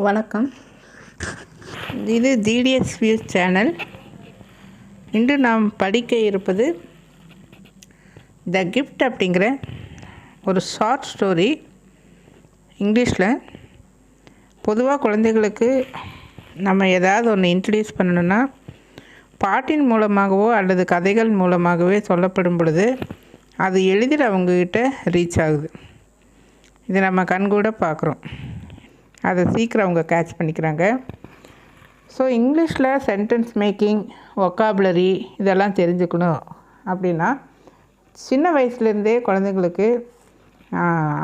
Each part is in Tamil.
வணக்கம். இது டிடிஎஸ் வியூஸ் சேனல் இன்று நாம் படிக்க இருப்பது த கிஃப்ட் அப்படிங்கிற ஒரு ஷார்ட் ஸ்டோரி இங்கிலீஷில். பொதுவாக குழந்தைகளுக்கு நம்ம ஏதாவது ஒன்று இன்ட்ரடியூஸ் பண்ணணுன்னா பாட்டின் மூலமாகவோ அல்லது கதைகள் மூலமாகவே சொல்லப்படும் பொழுது அது எளிதில் அவங்கக்கிட்ட ரீச் ஆகுது. இது நம்ம கண்கூட பார்க்குறோம். அதை சீக்கிரம் அவங்க கேட்ச் பண்ணிக்கிறாங்க. ஸோ இங்கிலீஷில் சென்டென்ஸ் மேக்கிங் ஒக்காபுலரி இதெல்லாம் தெரிஞ்சுக்கணும். அப்படின்னா சின்ன வயசுலேருந்தே குழந்தைங்களுக்கு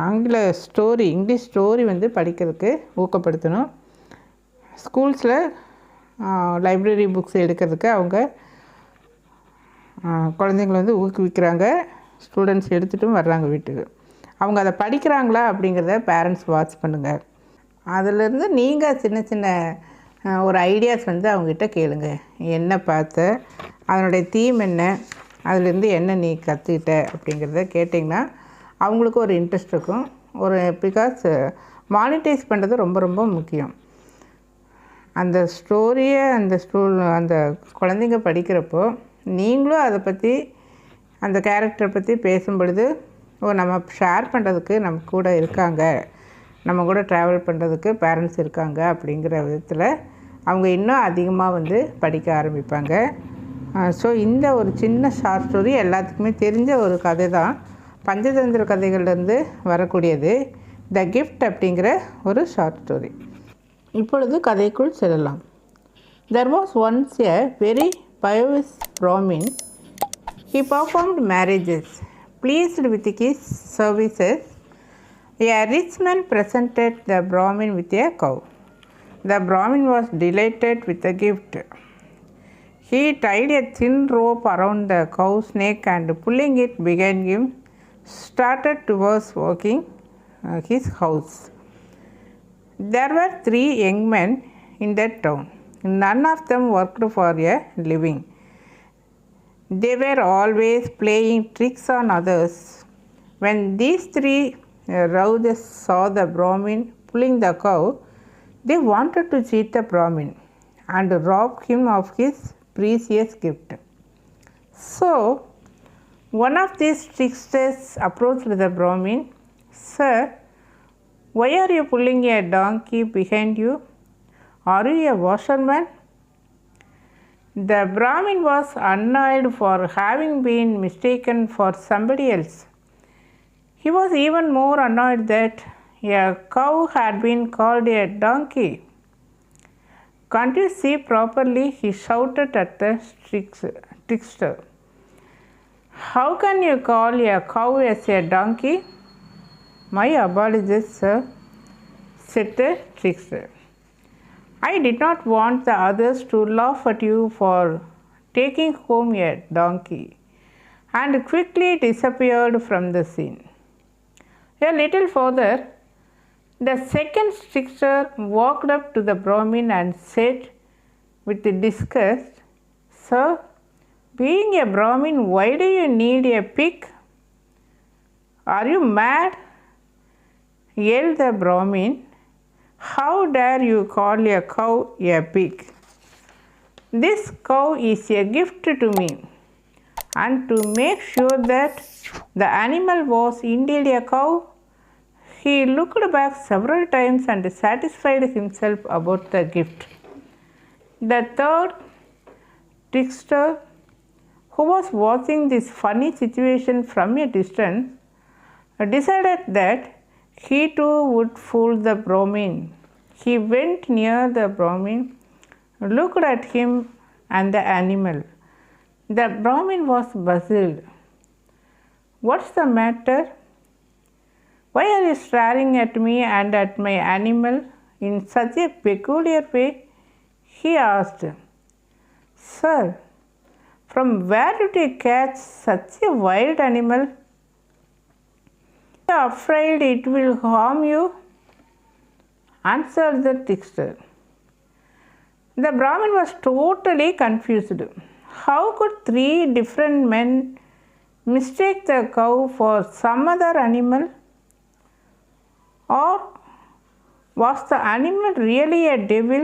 ஆங்கில ஸ்டோரி இங்கிலீஷ் ஸ்டோரி வந்து படிக்கிறதுக்கு ஊக்கப்படுத்தணும். ஸ்கூல்ஸில் லைப்ரரி புக்ஸ் எடுக்கிறதுக்கு அவங்க குழந்தைங்களை குழந்தைங்கள வந்து ஊக்குவிக்கிறாங்க. ஸ்டூடெண்ட்ஸ் எடுத்துகிட்டும் வர்றாங்க வீட்டுக்கு. அவங்க அதை படிக்கிறாங்களா அப்படிங்கிறத பேரண்ட்ஸ் வாட்ச் பண்ணுங்கள் அதிலேருந்து நீங்கள் சின்ன சின்ன ஒரு ஐடியாஸ் வந்து அவங்ககிட்ட கேளுங்க. என்ன பார்த்த அதனுடைய தீம் என்ன அதுலேருந்து என்ன நீ கற்றுக்கிட்ட அப்படிங்கிறத கேட்டிங்கன்னா அவங்களுக்கு ஒரு இன்ட்ரெஸ்ட் இருக்கும். ஒரு பிகாஸ் மானிட்டைஸ் பண்ணுறது ரொம்ப ரொம்ப முக்கியம். அந்த ஸ்டோரியை அந்த ஸ்டூல் அந்த குழந்தைங்க படிக்கிறப்போ நீங்களும் அதை பற்றி அந்த கேரக்டரை பற்றி பேசும் பொழுது ஓ நம்ம ஷேர் பண்ணுறதுக்கு நம்ம கூட இருக்காங்க. நம்ம கூட ட்ராவல் பண்ணுறதுக்கு பேரண்ட்ஸ் இருக்காங்க அப்படிங்கிற விதத்தில் அவங்க இன்னும் அதிகமாக வந்து படிக்க ஆரம்பிப்பாங்க. ஸோ இந்த ஒரு சின்ன ஷார்ட் ஸ்டோரி எல்லாத்துக்குமே தெரிஞ்ச ஒரு கதை தான் பஞ்சதந்திர கதைகள்லேருந்து வரக்கூடியது. த கிஃப்ட் அப்படிங்கிற ஒரு ஷார்ட் ஸ்டோரி இப்பொழுது கதைக்குள் செல்லலாம். There was once a very pious Roman he performed marriages pleased with his services a rich man presented the Brahmin with a cow. The Brahmin was delighted with the gift. He tied a thin rope around the cow's neck and pulling it behind him, started towards walking uh, his house. There were three young men in that town. None of them worked for a living. They were always playing tricks on others. When these three uh, rogues saw the Brahmin pulling the cow, they wanted to cheat the Brahmin and rob him of his precious gift. So, one of these tricksters approached the Brahmin, Sir, why are you pulling a donkey behind you? Are you a washerman? The Brahmin was annoyed for having been mistaken for somebody else. He was even more annoyed that a cow had been called a donkey. Can't you see properly? He shouted at the trickster. How can you call a cow as a donkey? My apologies, sir, said the trickster. I did not want the others to laugh at you for taking home a donkey, and quickly disappeared from the scene. A little further, the second trickster walked up to the Brahmin and said with disgust, Sir, being a Brahmin, why do you need a pig? Are you mad? yelled the Brahmin. How dare you call a cow a pig? This cow is a gift to me. And to make sure that the animal was indeed a cow, he looked back several times and satisfied himself about the gift. The third trickster, who was watching this funny situation from a distance, decided that he too would fool the Brahmin. He went near the Brahmin, looked at him and the animal. The Brahmin was puzzled. What's the matter? Why are you staring at me and at my animal in such a peculiar way? He asked. Sir, from where did you catch such a wild animal? Are you afraid it will harm you? Answered the trickster. The Brahmin was totally confused. How could three different men mistake the cow for some other animal? Or Was the animal really a devil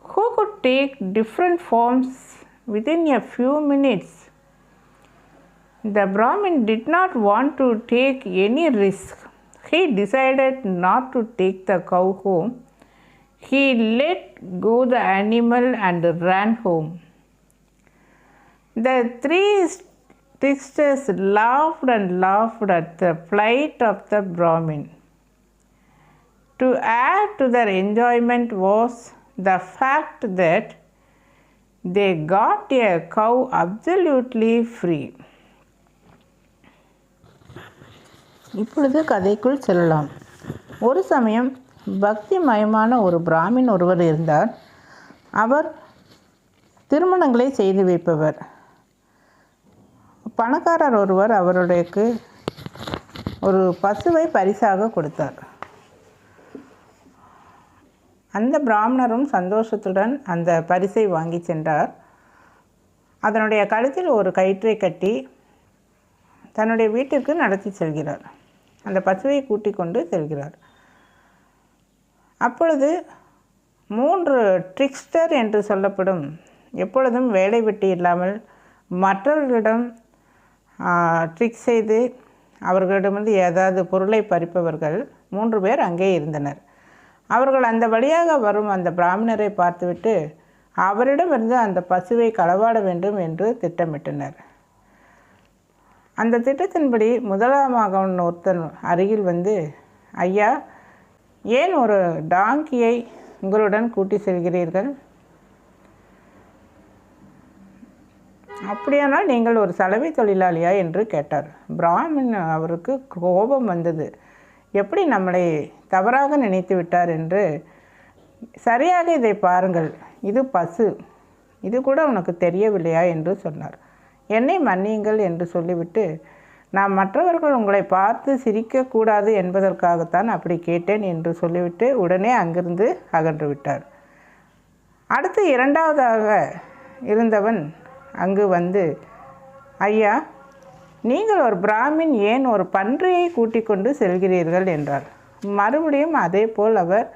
who could take different forms within a few minutes? The Brahmin did not want to take any risk. He decided not to take the cow home. He let go the animal and ran home. The three tricksters laughed and laughed at the plight of the Brahmin. To add to their enjoyment was the fact that they got a cow absolutely free. இப்பொழுது கதைக்குள் செல்லலாம் ஒரு சமயம் பக்தி மயமான ஒரு பிராமின் ஒருவர் இருந்தார் அவர் திருமணங்களை செய்து வைப்பவர் பணக்காரர் ஒருவர் அவருடையக்கு ஒரு பசுவை பரிசாக கொடுத்தார். அந்த பிராமணரும் சந்தோஷத்துடன் அந்த பரிசை வாங்கி சென்றார். அதனுடைய கழுத்தில் ஒரு கயிற்றை கட்டி தன்னுடைய வீட்டிற்கு நடத்தி செல்கிறார். அந்த பசுவை கூட்டி கொண்டு செல்கிறார். அப்பொழுது மூன்று ட்ரிக்ஸ்டர் என்று சொல்லப்படும் எப்பொழுதும் வேலை வெட்டி இல்லாமல் மற்றவர்களிடம் ட்ரிக் செய்து அவர்களிடமிருந்து ஏதாவது பொருளை பறிப்பவர்கள் மூன்று பேர் அங்கே இருந்தனர். அவர்கள் அந்த வழியாக வரும் அந்த பிராமணரை பார்த்துவிட்டு அவரிடமிருந்து அந்த பசுவை களவாட வேண்டும் என்று திட்டமிட்டனர். அந்த திட்டத்தின்படி முதலாமாக ஒருத்தன் அருகில் வந்து ஐயா ஏன் ஒரு டாங்கியை உங்களுடன் கூட்டி செல்கிறீர்கள்? அப்படியானால் நீங்கள் ஒரு சலவை தொழிலாளியா என்று கேட்டார். பிராமின் அவருக்கு கோபம் வந்தது. எப்படி நம்மளை தவறாக நினைத்து விட்டார் என்று? சரியாக இதை பாருங்கள். இது பசு. இது கூட உனக்கு தெரியவில்லையா என்று சொன்னார். என்னை மன்னியுங்கள் என்று சொல்லிவிட்டு நான் மற்றவர்கள் உங்களை பார்த்து சிரிக்கக்கூடாது என்பதற்காகத்தான் அப்படி கேட்டேன் என்று சொல்லிவிட்டு உடனே அங்கிருந்து அகன்று விட்டார். அடுத்து இரண்டாவதாக இருந்தவன் அங்கு வந்து ஐயா நீங்கள் ஒரு பிராமின் ஏன் ஒரு பன்றியை கூட்டிக் கொண்டு செல்கிறீர்கள்? என்றார். மறுபடியும் அதே போல் அவர்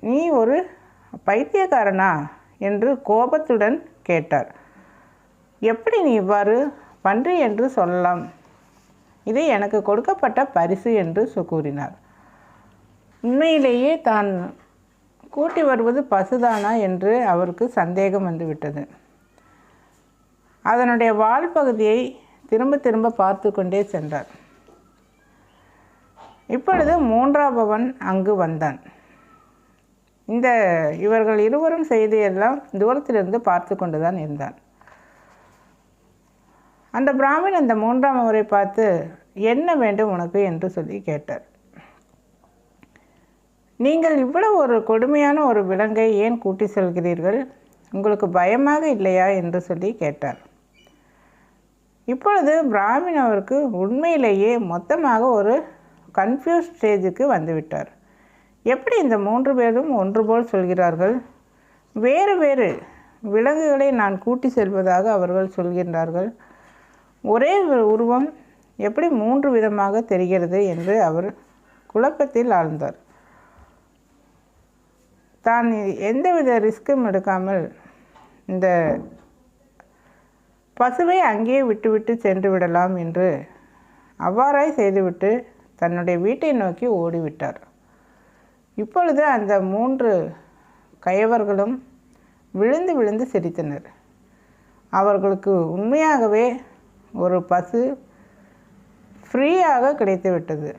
நீ ஒரு பைத்தியக்காரனா? என்று கோபத்துடன் கேட்டார். எப்படி நீ இவ்வாறு பன்றி என்று சொல்லலாம்? இது எனக்கு கொடுக்கப்பட்ட பரிசு என்று கூறினார். உண்மையிலேயே தான் கூட்டி வருவது பசுதானா? என்று அவருக்கு சந்தேகம் வந்துவிட்டது. அதனுடைய வால் பகுதியை திரும்ப திரும்ப பார்த்து கொண்டே சென்றார். இப்பொழுது மூன்றாபவன் அங்கு வந்தான். இந்த இவர்கள் இருவரும் செய்தியெல்லாம் தூரத்திலிருந்து பார்த்து கொண்டுதான் இருந்தான் அந்த பிராமின் அந்த மூன்றாம் அவரை பார்த்து என்ன வேண்டும் உனக்கு? என்று சொல்லி கேட்டார். நீங்கள் இவ்வளவு ஒரு கொடுமையான ஒரு விலங்கை ஏன் கூட்டி செல்கிறீர்கள்? உங்களுக்கு பயமாக இல்லையா? என்று சொல்லி கேட்டார். இப்பொழுது பிராமின் அவருக்கு உண்மையிலேயே மொத்தமாக ஒரு கன்ஃபியூஸ் ஸ்டேஜுக்கு வந்துவிட்டார். எப்படி இந்த மூன்று பேரும் ஒன்று போல் சொல்கிறார்கள்? வேறு வேறு விலங்குகளை நான் கூட்டி செல்வதாக அவர்கள் சொல்கின்றார்கள். ஒரே உருவம் எப்படி மூன்று விதமாக தெரிகிறது என்று அவர் குழப்பத்தில் ஆழ்ந்தார். தான் எந்தவித ரிஸ்க்கும் எடுக்காமல் இந்த பசுவை அங்கேயே விட்டுவிட்டு சென்று விடலாம் என்று அவ்வாறாய் செய்துவிட்டு தன்னுடைய வீட்டை நோக்கி ஓடிவிட்டார். இப்பொழுது அந்த மூன்று கயவர்களும் விழுந்து விழுந்து சிரித்தனர். அவர்களுக்கு உண்மையாகவே ஒரு பசு ஃப்ரீயாக கிடைத்துவிட்டது.